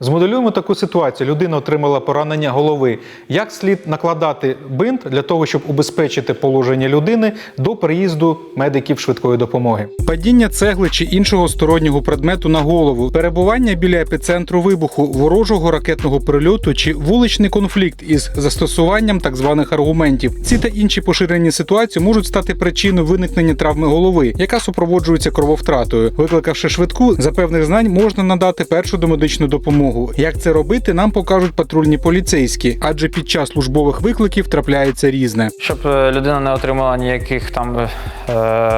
Змоделюємо таку ситуацію. Людина отримала поранення голови. Як слід накладати бинт для того, щоб убезпечити положення людини до приїзду медиків швидкої допомоги? Падіння цегли чи іншого стороннього предмету на голову, перебування біля епіцентру вибуху, ворожого ракетного прильоту чи вуличний конфлікт із застосуванням так званих аргументів. Ці та інші поширені ситуації можуть стати причиною виникнення травми голови, яка супроводжується крововтратою. Викликавши швидку, за певних знань можна надати першу домедичну допомогу. Як це робити, нам покажуть патрульні поліцейські, адже під час службових викликів трапляється різне. Щоб е, людина не отримала ніяких там е,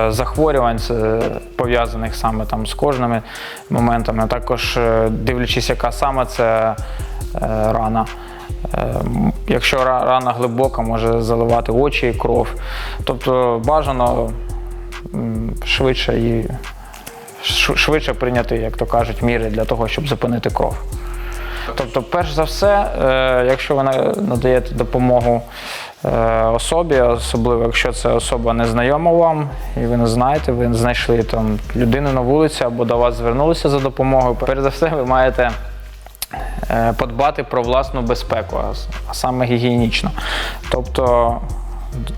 захворювань, е, пов'язаних саме там з кожними моментами. Також дивлячись, яка саме це рана. Якщо рана глибока, може заливати очі і кров. Тобто бажано швидше ш- швидше прийняти, як то кажуть, міри для того, щоб зупинити кров. Тобто, перш за все, е, якщо ви надаєте допомогу е, особі, особливо якщо це особа незнайома вам, і ви не знаєте, ви знайшли там людину на вулиці або до вас звернулися за допомогою. Перш за все, ви маєте е, подбати про власну безпеку, а саме гігієнічно. Тобто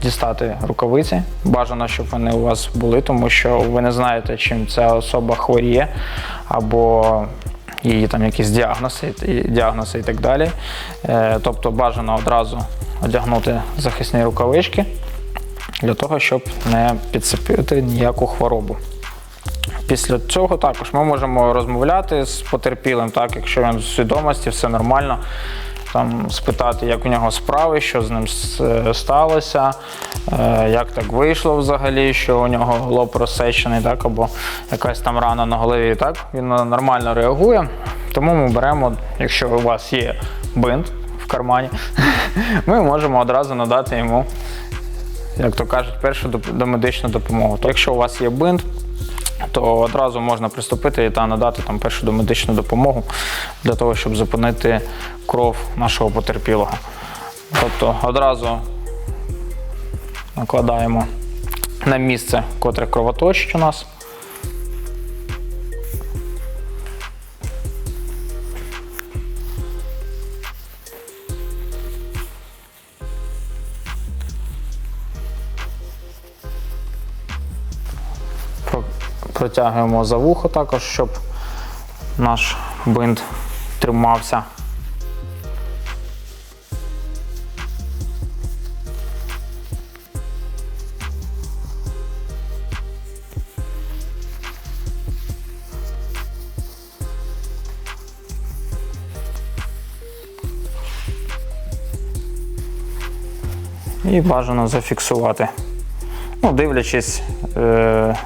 дістати рукавиці. Бажано, щоб вони у вас були, тому що ви не знаєте, чим ця особа хворіє, або її там якісь діагнози, діагнози і так далі. Е, Тобто бажано одразу одягнути захисні рукавички для того, щоб не підцепити ніяку хворобу. Після цього також ми можемо розмовляти з потерпілим, так, якщо він в свідомості, все нормально. Там спитати, як у нього справи, що з ним сталося, е, як так вийшло взагалі, що у нього лоб розсечений, так, або якась там рана на голові. Так, він нормально реагує. Тому ми беремо, якщо у вас є бинт в кармані, ми можемо одразу надати йому як то кажуть, першу домедичну допомогу. То якщо у вас є бинт, то одразу можна приступити та надати там першу домедичну допомогу для того, щоб зупинити кров нашого потерпілого. Тобто одразу накладаємо на місце, котре кровоточить у нас. Про- Протягуємо за вухо також, щоб наш бинт тримався. І бажано зафіксувати. Ну, дивлячись е,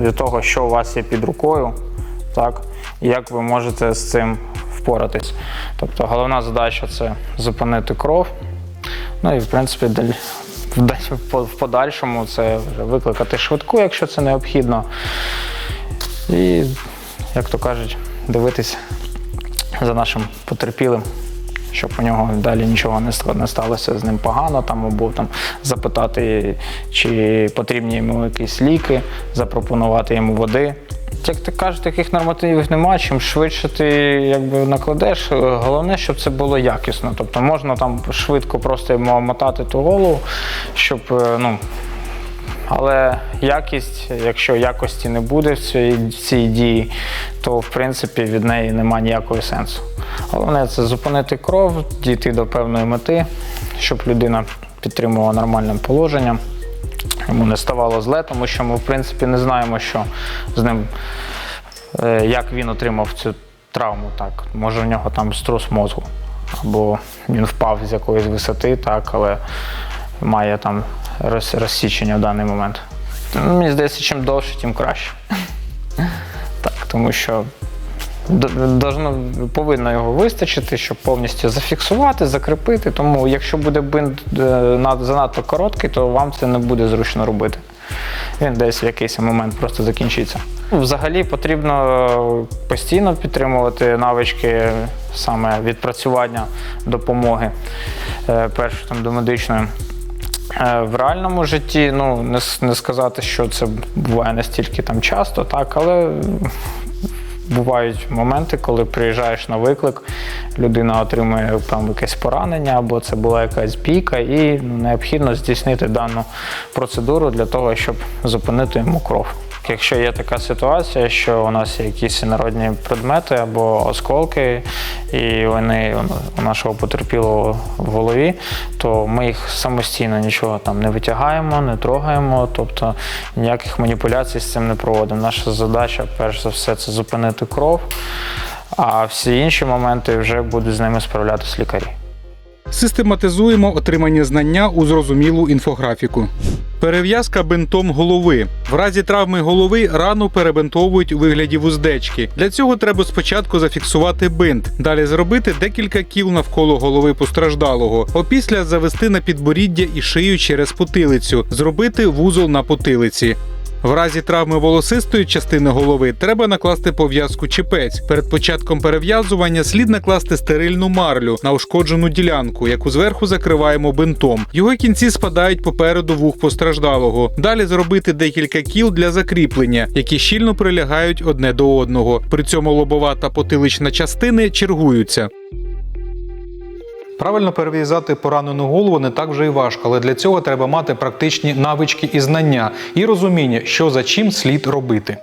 від того, що у вас є під рукою, так, як ви можете з цим впоратись. Тобто головна задача це зупинити кров. Ну і в принципі в подальшому це вже викликати швидку, якщо це необхідно. І, як то кажуть, дивитись за нашим потерпілим, щоб у нього далі нічого не сталося з ним погано, там або там запитати, чи потрібні йому якісь ліки, запропонувати йому води. Як ти кажеш, таких нормативів немає. Чим швидше ти якби накладеш, е, головне, щоб це було якісно. Тобто можна там швидко просто йому мотати ту голову, щоб е, ну, але якість, якщо якості не буде в цій, в цій дії, то в принципі від неї немає ніякого сенсу. Головне це зупинити кров, дійти до певної мети, щоб людина підтримувала нормальне положення, йому не ставало зле, тому що ми в принципі не знаємо, що з ним, е, як він отримав цю травму. Так. Може, у нього там струс мозку, або він впав з якоїсь висоти, так, але має там роз- розсічення в даний момент. Ну, Мені здається, чим довше, тим краще. Так, тому що должно, повинно його вистачити, щоб повністю зафіксувати, закріпити. Тому якщо буде бинт е, занадто короткий, то вам це не буде зручно робити. Він десь в якийсь момент просто закінчиться. Ну, Взагалі потрібно постійно підтримувати навички саме відпрацювання допомоги е, першої там домедичної. Е, В реальному житті, ну не, не сказати, що це буває настільки там часто, так, але бувають моменти, коли приїжджаєш на виклик, людина отримує там якесь поранення, або це була якась бійка, і ну, необхідно здійснити дану процедуру для того, щоб зупинити йому кров. Якщо є така ситуація, що у нас є якісь інородні предмети або осколки, і вони у нашого потерпілого в голові, то ми їх самостійно нічого там не витягаємо, не трогаємо, тобто ніяких маніпуляцій з цим не проводимо. Наша задача, перш за все, це зупинити кров, а всі інші моменти вже будуть з ними справлятися лікарі. Систематизуємо отримання знання у зрозумілу інфографіку. Перев'язка бинтом голови. В разі травми голови рану перебинтовують у вигляді вуздечки. Для цього треба спочатку зафіксувати бинт, далі зробити декілька кіл навколо голови постраждалого, опісля завести на підборіддя і шию через потилицю, зробити вузол на потилиці. В разі травми волосистої частини голови треба накласти пов'язку чепець. Перед початком перев'язування слід накласти стерильну марлю на ушкоджену ділянку, яку зверху закриваємо бинтом. Його кінці спадають попереду вух постраждалого. Далі зробити декілька кіл для закріплення, які щільно прилягають одне до одного. При цьому лобова та потилична частини чергуються. Правильно перев'язати поранену голову не так вже і важко, але для цього треба мати практичні навички і знання і розуміння, що за чим слід робити.